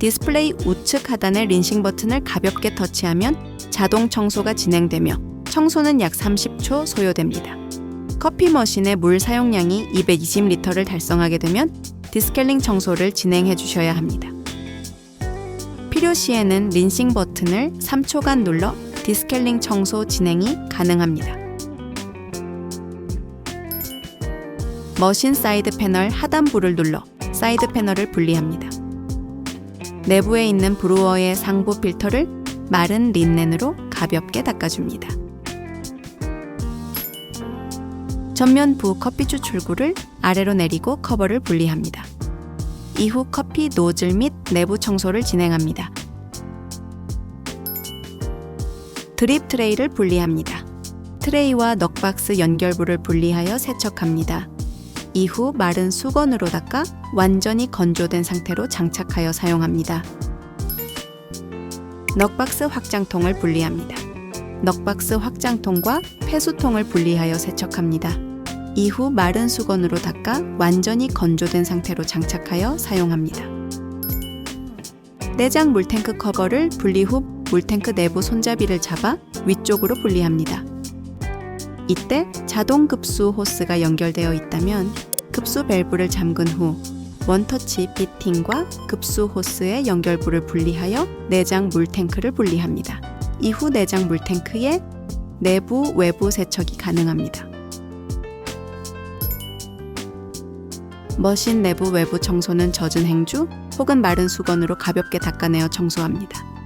디스플레이 우측 하단의 린싱 버튼을 가볍게 터치하면 자동 청소가 진행되며 청소는 약 30초 소요됩니다. 커피 머신의 물 사용량이 220리터를 달성하게 되면 디스켈링 청소를 진행해 주셔야 합니다. 필요 시에는 린싱 버튼을 3초간 눌러 디스켈링 청소 진행이 가능합니다. 머신 사이드 패널 하단부를 눌러 사이드 패널을 분리합니다. 내부에 있는 브루어의 상부 필터를 마른 린넨으로 가볍게 닦아줍니다. 전면부 커피 추출구를 아래로 내리고 커버를 분리합니다. 이후 커피 노즐 및 내부 청소를 진행합니다. 드립 트레이를 분리합니다. 트레이와 넉박스 연결부를 분리하여 세척합니다. 이후 마른 수건으로 닦아 완전히 건조된 상태로 장착하여 사용합니다. 넉박스 확장통을 분리합니다. 넉박스 확장통과 폐수통을 분리하여 세척합니다. 이후 마른 수건으로 닦아 완전히 건조된 상태로 장착하여 사용합니다. 내장 물탱크 커버를 분리 후 물탱크 내부 손잡이를 잡아 위쪽으로 분리합니다. 이때 자동 급수 호스가 연결되어 있다면 급수 밸브를 잠근 후 원터치 피팅과 급수 호스의 연결부를 분리하여 내장 물탱크를 분리합니다. 이후 내장 물탱크의 내부 외부 세척이 가능합니다. 머신 내부 외부 청소는 젖은 행주 혹은 마른 수건으로 가볍게 닦아내어 청소합니다.